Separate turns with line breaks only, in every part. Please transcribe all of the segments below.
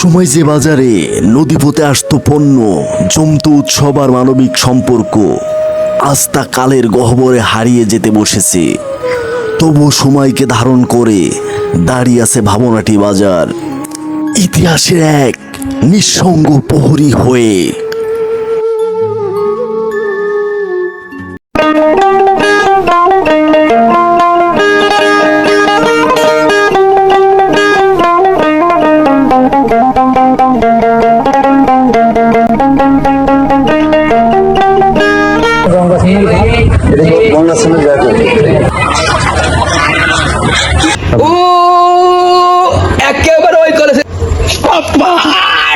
সময় যে বাজারে নদীপথে আসত পণ্য, জমতো উৎসব আর মানবিক সম্পর্ক, আজ তা কালের গহ্বরে হারিয়ে যেতে বসেছে। তবু সময়কে ধারণ করে দাঁড়িয়ে আছে ভাবনাটি বাজার। ইতিহাসের এক নিঃসঙ্গ প্রহরী হয়ে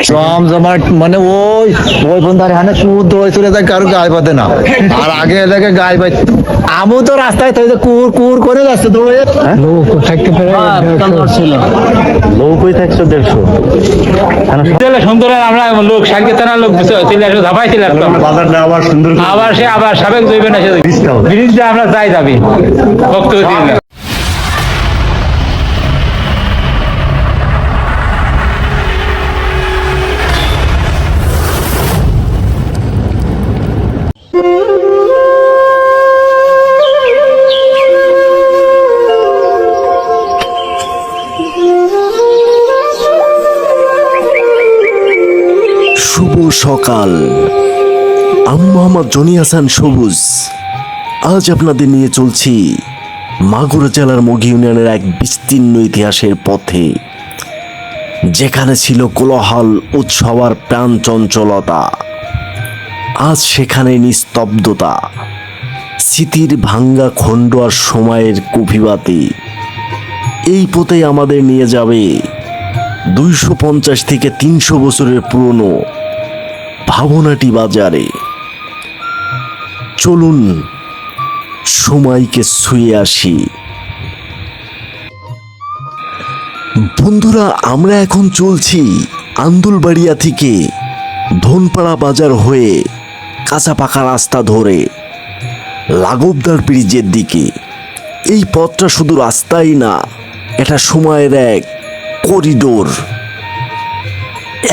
জম জমাট মানে ওই ওই চলে যায় কারও গায়ে পাতে না। আর আগে এলাকায় গায়ে পাই আমু তো রাস্তায় তো কুর কুর করে যাচ্ছে দৌড়ে লোক থাকতে পারে লোক ওই থাকছে দেড়শো।
সুন্দর আমরা লোক সাংকেতনা লোক চলে আসো ধাপাই চলে
আবার সুন্দর
আবার সে আবার সাবেক জৈবে না সে আমরা চাই যাবি বক্তব্য দিন
শুভ সকাল। আমি মোহাম্মদ জনি হাসান সবুজ। আজ আপনাদের নিয়ে চলছি মাগুরা জেলার মগি ইউনিয়নের এক বিস্তীর্ণ ইতিহাসের পথে, যেখানে ছিল কোলাহল উৎসব আর প্রাণ চঞ্চলতা আজ সেখানে নিস্তব্ধতা, স্মৃতির ভাঙ্গা খণ্ড আর সময়ের কুফিবাতি এই পথে আমাদের নিয়ে যাবে দুইশো পঞ্চাশ থেকে তিনশো বছরের পুরনো ভাবনাটি বাজারে। চলুন, সময়কে ছুঁয়ে আসি। বন্ধুরা, আমরা এখন চলছি আন্দুলবাড়িয়া থেকে ধনপাড়া বাজার হয়ে কাঁচা পাকা রাস্তা ধরে লাগবদার ব্রিজের দিকে। এই পথটা শুধু রাস্তাই না, এটা সময়ের এক করিডোর।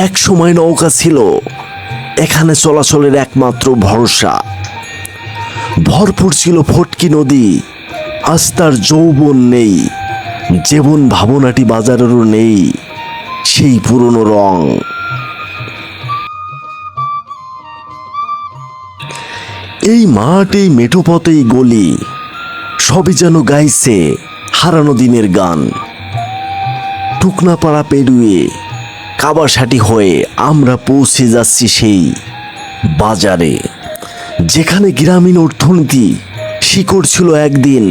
এক সময় নৌকা ছিল এখানে চলাচলের একমাত্র ভরসা। ভরপুর ছিল ফটকি নদী, আজ তার যৌবন নেই, যেমন ভাবনাটি বাজারেরও নেই, সেই পুরনো রং। এই মাঠ, এই মেঠো পথ এই গলি, সবই যেন গাইছে হারানো দিনের গান। টুকনাপাড়া পেরুয়ে কাবাসাটি হয়ে আমরা পৌঁছে যাচ্ছি সেই বাজারে। যেখানে গ্রামীণ অর্থনীতি শিকড় ছিল একদিন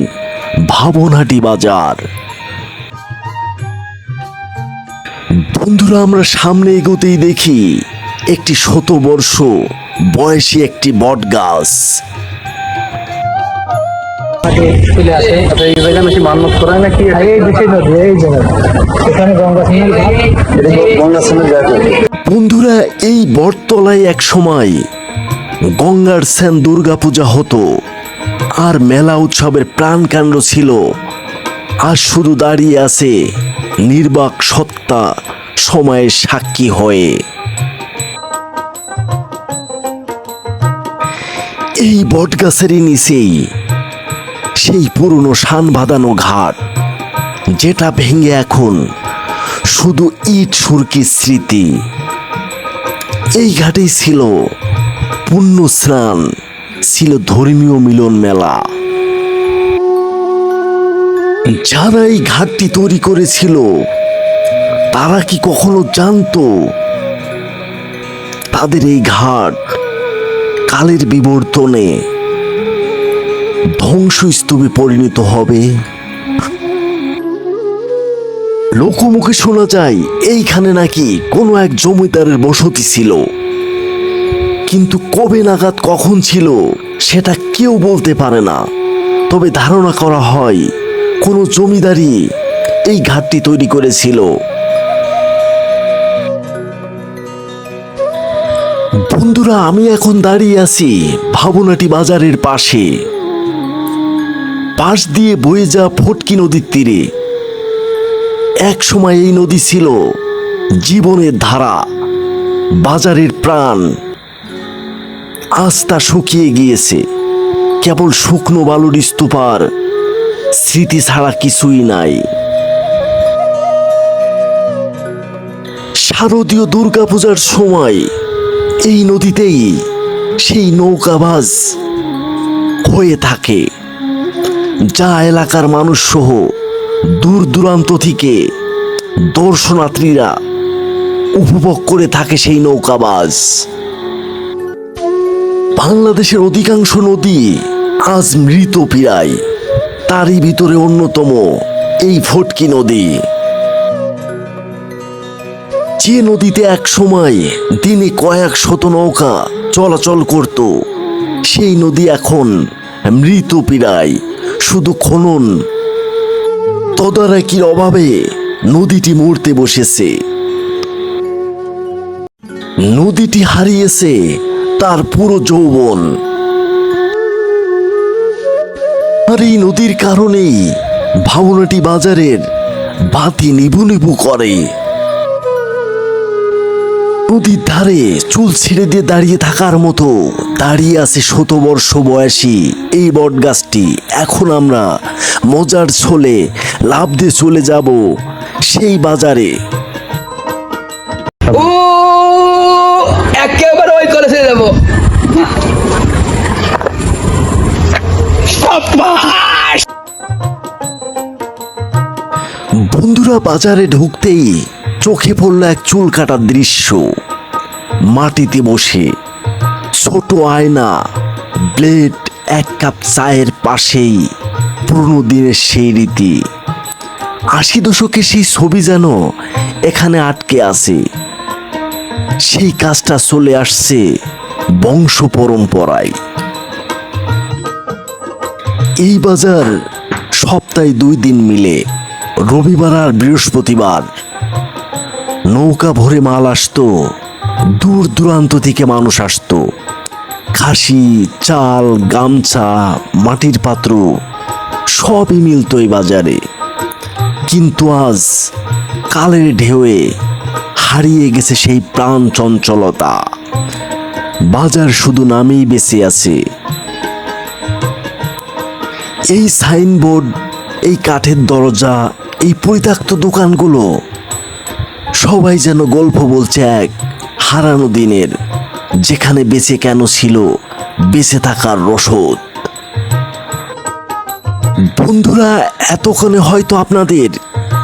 ভাবনাটি বাজার। বন্ধুরা, আমরা সামনে এগোতেই দেখি একটি শতবর্ষ বয়সী একটি বট গাছ
চলে আসে।
এই নাকি করায় নাকি
এই দিকে নদী এই জায়গায়। এখানে গঙ্গা
গঙ্গা জায়গা
বন্ধুরা এই বটতলায় এক সময় গঙ্গার সেন দুর্গা পূজা হতো। আর মেলা উৎসবের প্রাণকাণ্ড ছিল। আর শুধু দাঁড়িয়ে আছে নির্বাক সত্তা সময়ের সাক্ষী হয়ে। এই বটগাছেরই নিচেই সেই পুরনো শান বাঁধানো ঘাট, যেটা ভেঙে এখন শুধু ইট সুরকি স্মৃতি। এই ঘাটেই ছিল পুণ্য স্নান, ছিল ধর্মীয় মিলন মেলা। যারা এই ঘাটটি তৈরি করেছিল, তারা কি কখনো জানতো তাদের এই ঘাট কালের বিবর্তনে ধ্বংসস্তূপে পরিণত হবে। লোকমুখে শোনা যায়, এইখানে নাকি কোনো এক জমিদারের বসতি ছিল। কিন্তু কবে নাগাদ কখন ছিল, সেটা কেউ বলতে পারে না। তবে ধারণা করা হয়, কোনো জমিদারি এই ঘাটটি তৈরি করেছিল। বন্ধুরা, আমি এখন দাঁড়িয়ে আছি ভাবনাটি বাজারের পাশে। পাশ দিয়ে বয়ে যা ফটকি নদীর তীরে। এক সময় এই নদী ছিল জীবনের ধারা, বাজারের প্রাণ। তা শুকিয়ে গিয়েছে। কেবল শুকনো বালুর স্তূপার স্মৃতি ছাড়া কিছুই নাই। শারদীয় দুর্গাপূজার সময় এই নদীতেই সেই নৌকাবাজ হয়ে থাকে। যা এলাকার মানুষ সহ দূর দূরান্ত থেকে দর্শনার্থীরা উপভোগ করে থাকে সেই নৌকাবাজ। বাংলাদেশের অধিকাংশ নদী আজ মৃত প্রায়। তারই ভিতরে অন্যতম এই ফটকি নদী। যে নদীতে এক সময় দিনে কয়েক শত নৌকা চলাচল করত, সেই নদী এখন মৃত পীড়ায় শুধু খনন। তদারকির অভাবে নদীটি মরতে বসেছে। নদীটি হারিয়েছে তার পুরো যৌবন। আর এই নদীর কারণেই ভাবনাটি বাজারের বাতি নিবু নিবু করে। নদীর ধারে চুল ছেড়ে দিয়ে দাঁড়িয়ে থাকার মতো দাঁড়িয়ে আছে শতবর্ষ বয়সী এই বটগাছটি এখন আমরা মজার ছলে লাভ দিয়ে চলে যাব সেই বাজারে।
ও একেবারে ওই কলেজে যাব।
বন্ধুরা বাজারে ঢুকতেই চোখে পড়ল এক চুল কাটার দৃশ্য। মাটিতে বসে ছোট আয়না ব্লেড এক কাপ চায়ের পাশেই পুরনো দিনের সেই রীতি। আশি দশকে সেই ছবি যেন এখানে আটকে আছে। সেই কাজটা চলে আসছে বংশ পরম্পরায়। এই বাজার সপ্তাহে দুই দিন মিলে, রবিবার আর বৃহস্পতিবার। নৌকা ভরে মাল আসতো, দূর দূরান্ত থেকে মানুষ আসতো। খাসি, চাল, গামছা, মাটির পাত্র সবই মিলতো এই বাজারে। কিন্তু আজ কালের ঢেউয়ে হারিয়ে গেছে সেই প্রাণ চঞ্চলতা। বাজার শুধু নামেই বেঁচে আছে। এই সাইনবোর্ড, এই কাঠের দরজা, এই পরিত্যক্ত দোকানগুলো, সবাই যেন গল্প বলছে এক হারানো দিনের। যেখানে বেঁচে কেন ছিল, বেঁচে থাকার রসদ। বন্ধুরা, এতক্ষণে হয়তো আপনাদের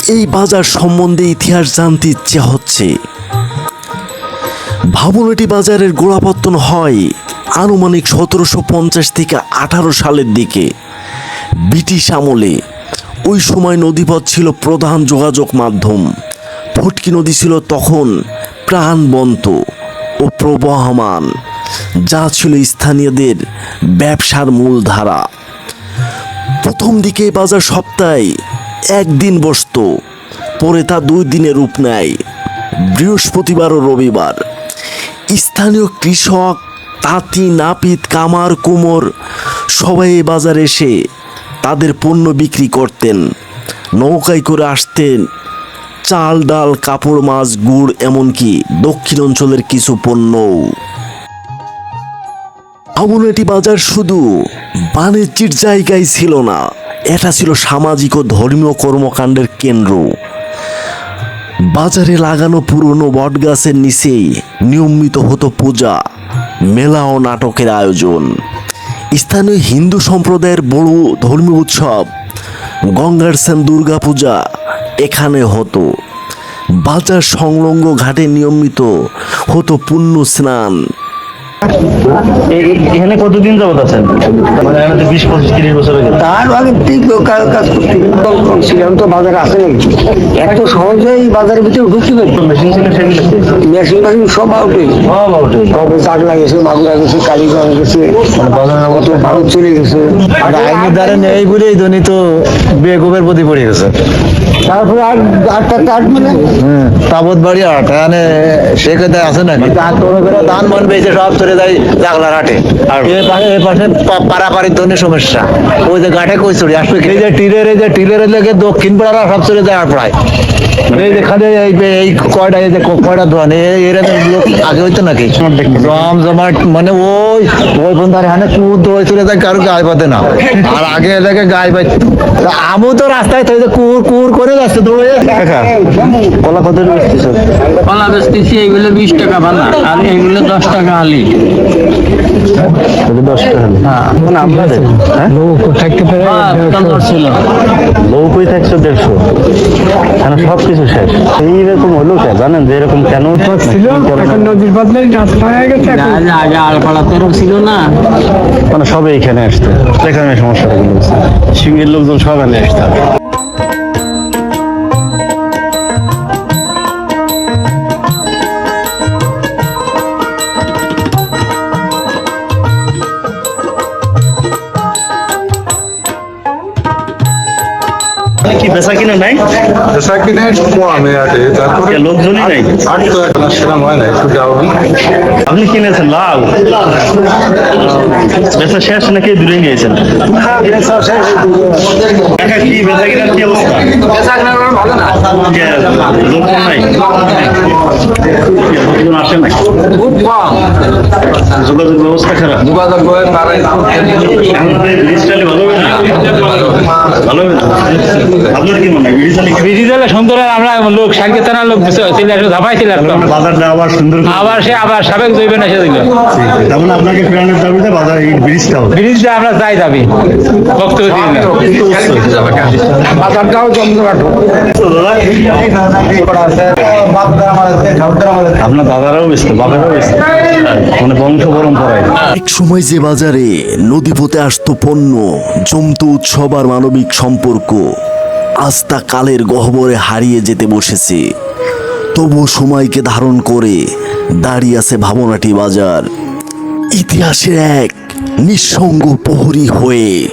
এই বাজার সম্বন্ধে ইতিহাস জানতে ইচ্ছে হচ্ছে। ভাবনাটি বাজারের গোড়াপত্তন হয় আনুমানিক সতেরোশো পঞ্চাশ থেকে আঠারো সালের দিকে। ব্রিটিশ আমলে ওই সময় নদীপথ ছিল প্রধান যোগাযোগ মাধ্যম। ফটকি নদী ছিল তখন প্রাণবন্ত। ও প্রবহমান, যা ছিল স্থানীয়দের ব্যবসার মূলধারা। প্রথম দিকে বাজার সপ্তাহে একদিন বসত, পরে তা দুই দিনে রূপ নেয়। বৃহস্পতিবার ও রবিবার। স্থানীয় কৃষক, তাঁতি, নাপিত, কামার, কুমোর সবাই বাজারে এসে তাদের পণ্য বিক্রি করতেন, নৌকায় করে আসতেন চাল, ডাল, কাপড়, মাছ, গুড়, এমনকি দক্ষিণ অঞ্চলের কিছু পণ্যও। আমনেটি বাজার শুধু বাণিজ্যের জায়গায় ছিল না, এটা ছিল সামাজিক ও ধর্মীয় কর্মকাণ্ডের কেন্দ্র। বাজারে লাগানো পুরনো বটগাছের নিচেই নিয়মিত হতো পূজা, মেলা ও নাটকের আয়োজন। স্থানীয় হিন্দু সম্প্রদায়ের বড় ধর্মীয় উৎসব, গঙ্গার সেন দুর্গা পূজা এখানে হতো। বাজার সংলগ্ন ঘাটে নিয়মিত হতো পুণ্য স্নান।
এখানে কতদিন যাবত আছেন? মানে বিশ পঁচিশ তিরিশ বছর হয়ে
তার আগে ঠিক কাজ ছিলাম তো বাজারে আসে নাকি এত সহজেই বাজারের ভিতরে ঢুকতে পারি
মেশিন
মেশিন মেশিন সব আউটে
সব আউট হয়ে গেছে।
তবে চাক লাগিয়েছে বাগুড়া গেছে কালীগঞ্জ গেছে বাজারের ভারত চলে গেছে।
আর আইনের দ্বারা নেই বলেই ধনী তো বেগমের প্রতি পড়ে গেছে।
তারপরে আর আটটা কাঠ মানে।
তাবত বাড়ি আট। এখানে সে কথা আছে নাকি? ধান মান বেঁচে সব চলে
যায়। জাগলার হাটে। আর এ পাশে পারাপারির ধরনের সমস্যা। ওই যে ঘাটে কই চড়ি আসবে এই যে টিলের এই যে টিলের লেগে দক্ষিণ পাড়ারা সব চলে যায় প্রায়। এই যেখানে এই এই কয়টা এই যে কয়টা দোকান এরা তো লোক আগে হইতো নাকি? জম জমাট মানে ওই ওই বন্ধারে হানে কুদ ওই চলে যায় কারও গায়ে পাতে না। আর আগে এলাকে গায়ে পাই আমু তো রাস্তায় তো এই কুর কুর করে যাচ্ছে দৌড়ে কলা কত
কলা বেচতেছি এইগুলো বিশ টাকা বানা আর এইগুলো দশ টাকা আলি।
দশ টাকা আপনাদের
থাকতে পারে ছিল
লৌকই থাকছো দেড়শো কেন সব শেষ এইরকম হলো জানেন যে এরকম কেন
ছিল এখন নদীর গেছে আগে ছিল না
মানে সব এইখানে আসতে এখানে সমস্যাটা গুলো সিঙ্গের লোকজন সব এনে আসতে হবে কি বেচা কিনা নাই?
সাকিনে কমে আছে তারপরে
লোকজনই নাই?
আট তো এখন সেরকম হয় না একটু ডাউন
আপনি কিনেছেন লাল? বেচা শেষ নাকি দূরে নিয়েছেন কাকা কি বেচা কিনার কি অবস্থা যে লোকজন নাই? লোকজন আসে নাই?
খুব কম।
যোগাযোগ ব্যবস্থা খারাপ
যোগাযোগ
ভালো হবে না? ভালো হবে না? আপনার কি ব্রিজ চালে কি-
বিজি দিলে সুন্দর হয়, আমরা লোক সাংকেতানা লোক চলে আসলে ধাপাই চলে আসতাম
আবার সুন্দর
আবার সে আবার সাবেক এসে দিল।
মানে আপনাকে প্রাণের দাবিতে বাজার এই ব্রিজটা হবে
ব্রিজটা আমরা চাই দাবি। বক্তব্য দিই
বাজারটাও জমজমাট।
আপনার দাদারাও ব্যস্ত বাবারাও ব্যস্ত। মানে বংশ পরম্পরায়।
এক সময় যে বাজারে নদীপথে আসতো পণ্য জমতো উৎসব আর মানবিক সম্পর্ক। আজ তা কালের গহ্বরে হারিয়ে যেতে বসেছে। তবু সময়কে ধারণ করে দাঁড়িয়ে আছে ভাবনাটি বাজার। ইতিহাসের এক নিঃসঙ্গ প্রহরী হয়ে